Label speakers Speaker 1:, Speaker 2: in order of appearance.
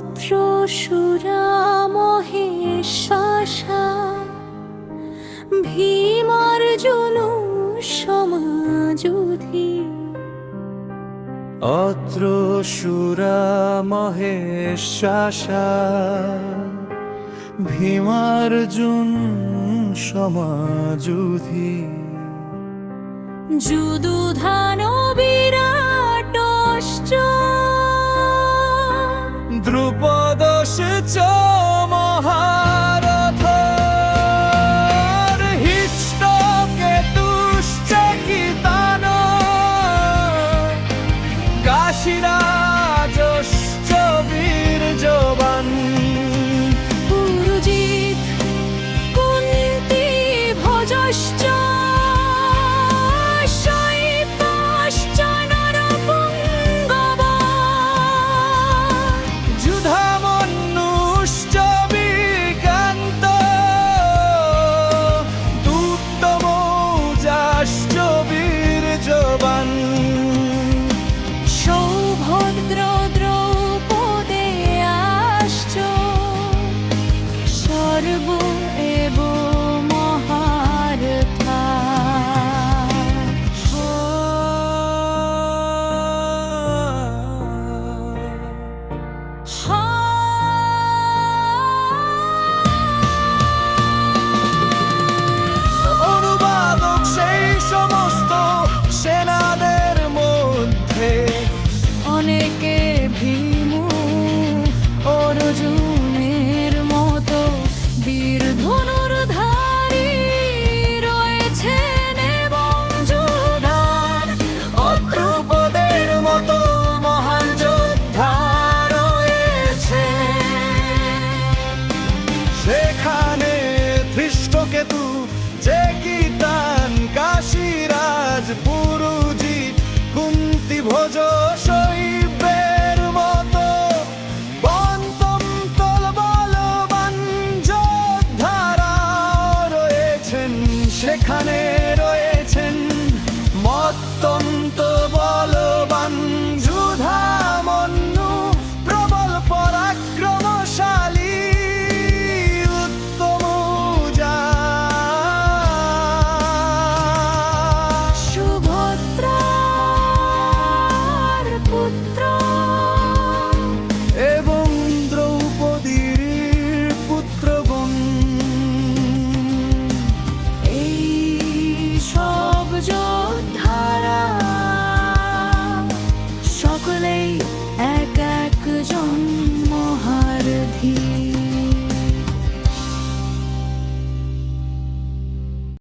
Speaker 1: অত্র সুরা মহেশাসা ভীমার্জুন সমাজুধি
Speaker 2: অত্র সুরা মহেশাসা ভীমার্জুন সমাজুধি
Speaker 1: যুদুধান
Speaker 2: চ মহারথ হিষ্ট কেতুশ্চ কিতান কাশীরাজশ্চ বীর্যবান
Speaker 1: পুরুজিত
Speaker 2: ধৃষ্টকেতু যে গীতান কাশীরাজ পুরুজি কুন্তি ভোজ